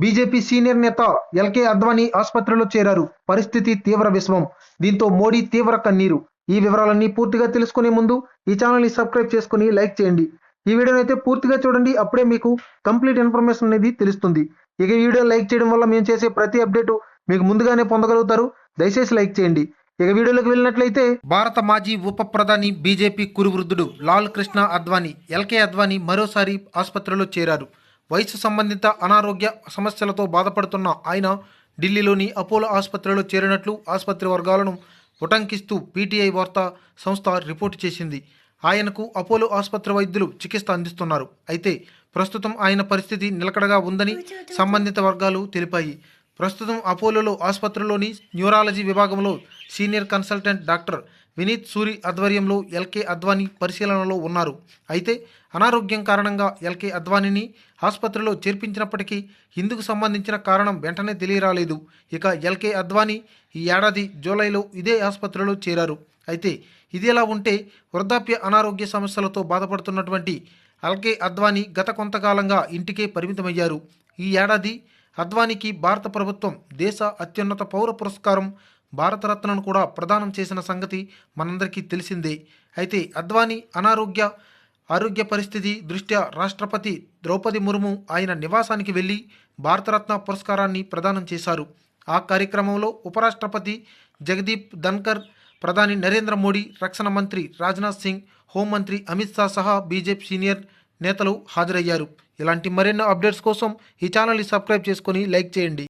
BJP senior నేత LK Advani ఆసుపత్రిలో చేరారు. పరిస్థితి తీవ్ర విషమం. దీంతో మోడీ తీవ్ర కన్నీరు. ఈ వివరాలన్నీ పూర్తిగా తెలుసుకునే ముందు ఈ ఛానల్ని సబ్స్క్రైబ్ చేసుకుని లైక్ చేయండి. ఈ వీడియోని అయితే పూర్తిగా చూడండి. అప్పుడే మీకు కంప్లీట్ ఇన్ఫర్మేషన్ అనేది తెలుస్తుంది. ఇక ఈ వీడియో లైక్ చేయడం వల్ల మేము చేసే ప్రతి అప్డేటు మీకు ముందుగానే పొందగలుగుతారు. దయచేసి లైక్ చేయండి. ఇక వీడియోలోకి వెళ్ళినట్లయితే భారత మాజీ ఉప ప్రధాని బీజేపీ కురువృద్ధుడు లాల్ కృష్ణ అద్వానీ ఎల్కే అద్వానీ మరోసారి ఆసుపత్రిలో చేరారు. వయసు సంబంధిత అనారోగ్య సమస్యలతో బాధపడుతున్న ఆయన ఢిల్లీలోని అపోలో ఆసుపత్రిలో చేరినట్లు ఆసుపత్రి వర్గాలను ఉటంకిస్తూ పీటీఐ వార్తా సంస్థ రిపోర్టు చేసింది. ఆయనకు అపోలో ఆసుపత్రి వైద్యులు చికిత్స అందిస్తున్నారు. అయితే ప్రస్తుతం ఆయన పరిస్థితి నిలకడగా ఉందని సంబంధిత వర్గాలు తెలిపాయి. ప్రస్తుతం అపోలోలో ఆసుపత్రిలోని న్యూరాలజీ విభాగంలో senior consultant doctor Vineet Suri ఆధ్వర్యంలో ఎల్కే అద్వానీ పరిశీలనలో ఉన్నారు. అయితే అనారోగ్యం కారణంగా ఎల్కే అద్వానీని ఆసుపత్రిలో చేర్పించినప్పటికీ ఇందుకు సంబంధించిన కారణం వెంటనే తెలియరాలేదు. ఇక ఎల్కే అద్వానీ ఈ ఏడాది జూలైలో ఇదే ఆసుపత్రిలో చేరారు. అయితే ఇదిలా ఉంటే వృద్ధాప్య అనారోగ్య సమస్యలతో బాధపడుతున్నటువంటి ఎల్కే అద్వానీ గత కొంతకాలంగా ఇంటికే పరిమితమయ్యారు. ఈ ఏడాది అద్వానీకి భారత ప్రభుత్వం దేశ అత్యున్నత పౌర పురస్కారం భారతరత్నను కూడా ప్రదానం చేసిన సంగతి మనందరికీ తెలిసిందే. అయితే అద్వానీ అనారోగ్య ఆరోగ్య పరిస్థితి దృష్ట్యా రాష్ట్రపతి ద్రౌపది ముర్ము ఆయన నివాసానికి వెళ్ళి భారతరత్న పురస్కారాన్ని ప్రదానం చేశారు. ఆ కార్యక్రమంలో ఉపరాష్ట్రపతి జగదీప్ ధన్కర్ ప్రధాని నరేంద్ర మోడీ రక్షణ మంత్రి రాజ్నాథ్ సింగ్ హోంమంత్రి అమిత్ షా సహా బీజేపీ సీనియర్ నేతలు హాజరయ్యారు. ఇలాంటి మరెన్నో అప్డేట్స్ కోసం ఈ ఛానల్ని సబ్స్క్రైబ్ చేసుకొని లైక్ చేయండి.